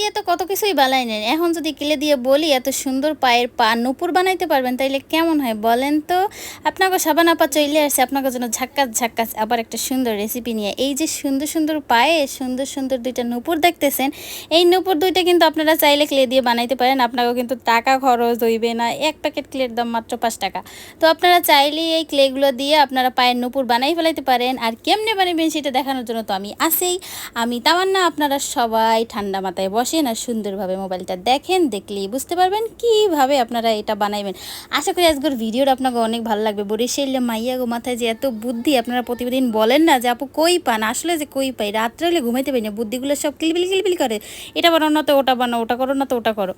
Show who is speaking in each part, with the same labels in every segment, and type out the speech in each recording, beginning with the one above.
Speaker 1: দিয়ে তো কত কিছুই বানাই নেন। এখন যদি ক্লে দিয়ে বলি, এত সুন্দর পায়ের পা নুপুর বানাইতে পারবেন, তাইলে কেমন হয় বলেন তো? আপনাকে সাবান আপা চলে আসছে, আপনাকে জন্য ঝাক্কাস ঝাক্কাস আবার একটা সুন্দর রেসিপি নিয়ে। এই যে সুন্দর সুন্দর পায়ে সুন্দর সুন্দর দুইটা নুপুর দেখতেছেন, এই নুপুর দুইটা কিন্তু আপনারা চাইলে ক্লে দিয়ে বানাইতে পারেন, আপনাকেও কিন্তু টাকা খরচ হইবে না। এক প্যাকেট ক্লের দাম মাত্র পাঁচ টাকা। তো আপনারা চাইলে এই ক্লেগুলো দিয়ে আপনারা পায়ের নুপুর বানাই ফেলাইতে পারেন। আর কেমনে বানাবেন সেটা দেখানোর জন্য তো আমি আসেই আমি তামান্না, আপনারা সবাই ঠান্ডা মাথায় বসেন আর সুন্দরভাবে মোবাইলটা দেখেন, দেখলেই বুঝতে পারবেন কীভাবে আপনারা এটা বানাইবেন। আশা করি আজকের ভিডিওটা আপনাকে অনেক ভালো লাগবে। বরিশাল মাইয়া গো, মাথায় যে এত বুদ্ধি, আপনারা প্রতিদিন বলেন না যে, আপু, কই পান? আসলে যে কই পাই, রাত্রে হলে ঘুমাইতে পারি না। বুদ্ধিগুলো সব কিলবিল কিলবিল করে। এটা বানাও না তো, ওটা বানাও, ওটা করো না তো, ওটা করো।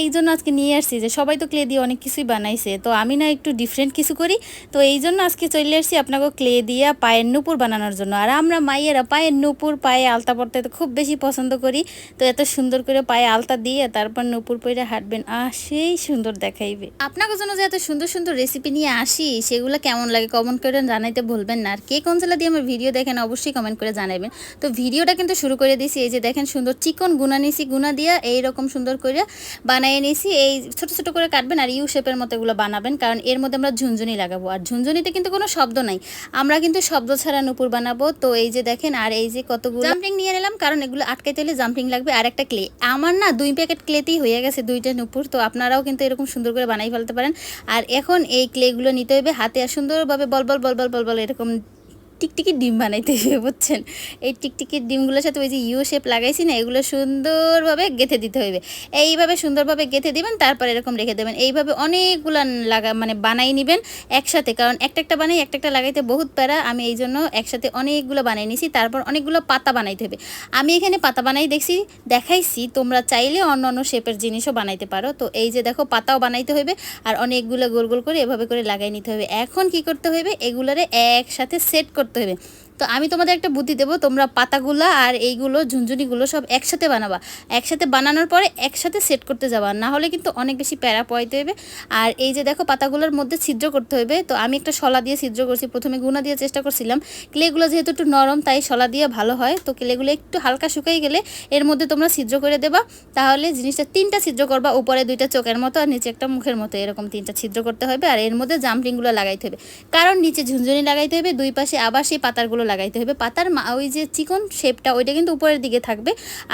Speaker 1: এই জন্য আজকে নিয়ে আসছি যে, সবাই তো ক্লে দিয়ে অনেক কিছুই বানাইছে। তো আমি না একটু ডিফারেন্ট কিছু করি। তো এই জন্য আজকে চলে আসছি আপনাকে ক্লে দিয়ে পায়ের নুপুর বানানোর জন্য। আর আমরা মাইয়েরা পায়ের নুপুর, পায়ে আলতা পড়তে তো খুব বেশি পছন্দ করি। তো এত সুন্দর করে পায়ে আলতা দিয়ে তারপর নুপুর পরে হাঁটবেন আর সেই সুন্দর দেখাইবে। আপনাকে জন্য যে এত সুন্দর সুন্দর রেসিপি নিয়ে আসি, সেগুলো কেমন লাগে কমেন্ট করে জানাইতে ভুলবেন না। আর কে কোন জেলা দিয়ে আমার ভিডিও দেখেন, অবশ্যই কমেন্ট করে জানাবেন তো ভিডিওটা কিন্তু শুরু করে দিয়েছি এই যে দেখেন সুন্দর চিকন গুনা নিয়েছি গুনা দিয়ে এইরকম সুন্দর করে বানিয়ে নিয়েছি এই ছোট ছোট করে কাটবেন আর ইউ শেপের মতো এগুলো বানাবেন, কারণ এর মধ্যে আমরা ঝুনঝুনি লাগাবো। আর ঝুনঝুনিতে কিন্তু কোনো শব্দ নাই। আমরা কিন্তু শব্দ ছাড়া নুপুর বানাবো। তো এই যে দেখেন, আর এই যে কতগুলো জাম্পিং নিয়ে নিলাম, কারণ এগুলো আটকাইতে হলে জাম্পিং লাগবে। আর একটা ক্লে আমার না দুই প্যাকেট ক্লেতেই হয়ে গেছে দুইটা নুপুর, তো আপনারাও কিন্তু এরকম সুন্দর করে বানাই ফেলতে পারেন। আর এখন এই ক্লেগুলো নিতে হবে হাতে আর সুন্দরভাবে বল বল বল বল বল বল এরকম টিকটিকির ডিম বানাইতে বুঝছেন? এই টিকটিকির ডিমগুলোর সাথে ওই যে ইউ শেপ লাগাইছি না, এগুলো সুন্দরভাবে গেঁথে দিতে হবে এইভাবে সুন্দরভাবে গেঁথে দিবেন, তারপর এরকম রেখে দেবেন। এইভাবে অনেকগুলো লাগা মানে বানাই নেবেন একসাথে, কারণ একটা একটা বানাই, একটা একটা লাগাইতে বহুত প্যারা। আমি এই জন্য একসাথে অনেকগুলো বানাই নিছি, তারপর অনেকগুলো পাতা বানাইতে হবে। আমি এখানে পাতা বানাই দেখছি, দেখাইছি, তোমরা চাইলে অন্য অন্য শেপের জিনিসও বানাইতে পারো। তো এই যে দেখো, পাতাও বানাইতে হবে আর অনেকগুলো গোল গোল করে এভাবে করে লাগাই নিতে হবে। এখন কি করতে হবে এগুলারে একসাথে সেট করতে হবে তো আমি তোমাদের একটা বুদ্ধি দেবো, তোমরা পাতাগুলো আর এইগুলো, ঝুনঝুনিগুলো সব একসাথে বানাবা। একসাথে বানানোর পরে একসাথে সেট করতে যাবা, না হলে কিন্তু অনেক বেশি প্যারা পয়তে হবে আর এই যে দেখো পাতাগুলোর মধ্যে ছিদ্র করতে হবে তো আমি একটা শলা দিয়ে ছিদ্র করছি, প্রথমে গুনা দিয়ে চেষ্টা করছিলাম। ক্লেগুলো যেহেতু একটু নরম, তাই শলা দিয়ে ভালো হয়। তো ক্লেগুলো একটু হালকা শুকাই গেলে এর মধ্যে তোমরা ছিদ্র করে দেবা। তাহলে জিনিসটা তিনটা ছিদ্র করবা, উপরে দুইটা চোখের মতো আর নিচে একটা মুখের মতো, এরকম তিনটা ছিদ্র করতে হবে আর এর মধ্যে জাম্পিংগুলো লাগাইতে হবে কারণ নিচে ঝুনঝুনি লাগাইতে হবে দুই পাশে আবার সেই পাতারগুলো লাগাইতে হবে পাতার ওই যে চিকন শেপটা, ওইটা কিন্তু উপরের দিকে থাকবে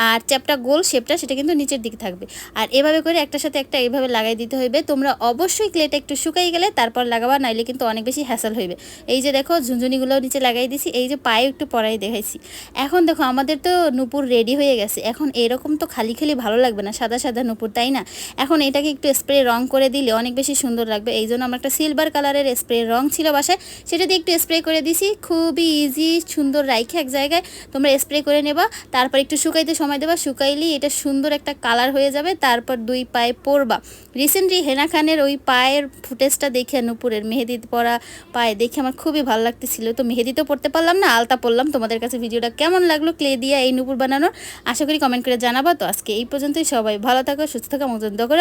Speaker 1: আর চ্যাপটা গোল শেপটা সেটা কিন্তু নিচের দিকে থাকবে। আর এভাবে করে একটার সাথে একটা এইভাবে লাগাই দিতে হবে তোমরা অবশ্যই ক্লেটা একটু শুকাই গেলে তারপর লাগাবা, নাইলে কিন্তু অনেক বেশি হ্যাসেল হইবে। এই যে দেখো, ঝুনঝুনিগুলোও নিচে লাগাই দিছি, এই যে পায়ে একটু পরাই দেখাইছি। এখন দেখো, আমাদের তো নুপুর রেডি হয়ে গেছে। এখন এরকম তো খালি খালি ভালো লাগবে না, সাদা সাদা নুপুর, তাই না? এখন এটাকে একটু স্প্রে রং করে দিলে অনেক বেশি সুন্দর লাগবে। এই জন্য আমার একটা সিলভার কালারের স্প্রে রং ছিল বাসায়, সেটা দিয়ে একটু স্প্রে করে দিছি। খুবই ইজি সুন্দর রাইখে এক জায়গায় তোমরা স্প্রে করে নেবা, তারপর একটু শুকাইতে সময় দেবা, শুকাইলেই এটা সুন্দর একটা কালার হয়ে যাবে, তারপর দুই পায়ে পরবা। রিসেন্টলি হেনা খানের ওই পায়ের ফুটেজটা দেখে, নুপুরের মেহেদি পরা পায়ে দেখে আমার খুবই ভালো লাগতেছিল। তো মেহেদি তো পড়তে পারলাম না, আলতা পড়লাম তোমাদের কাছে ভিডিওটা কেমন লাগল ক্লে দিয়ে এই নুপুর বানানোর? আশা করি কমেন্ট করে জানাবা। তো আজকে এই পর্যন্তই, সবাই ভালো থাকো, সুস্থ থাকো মতন করে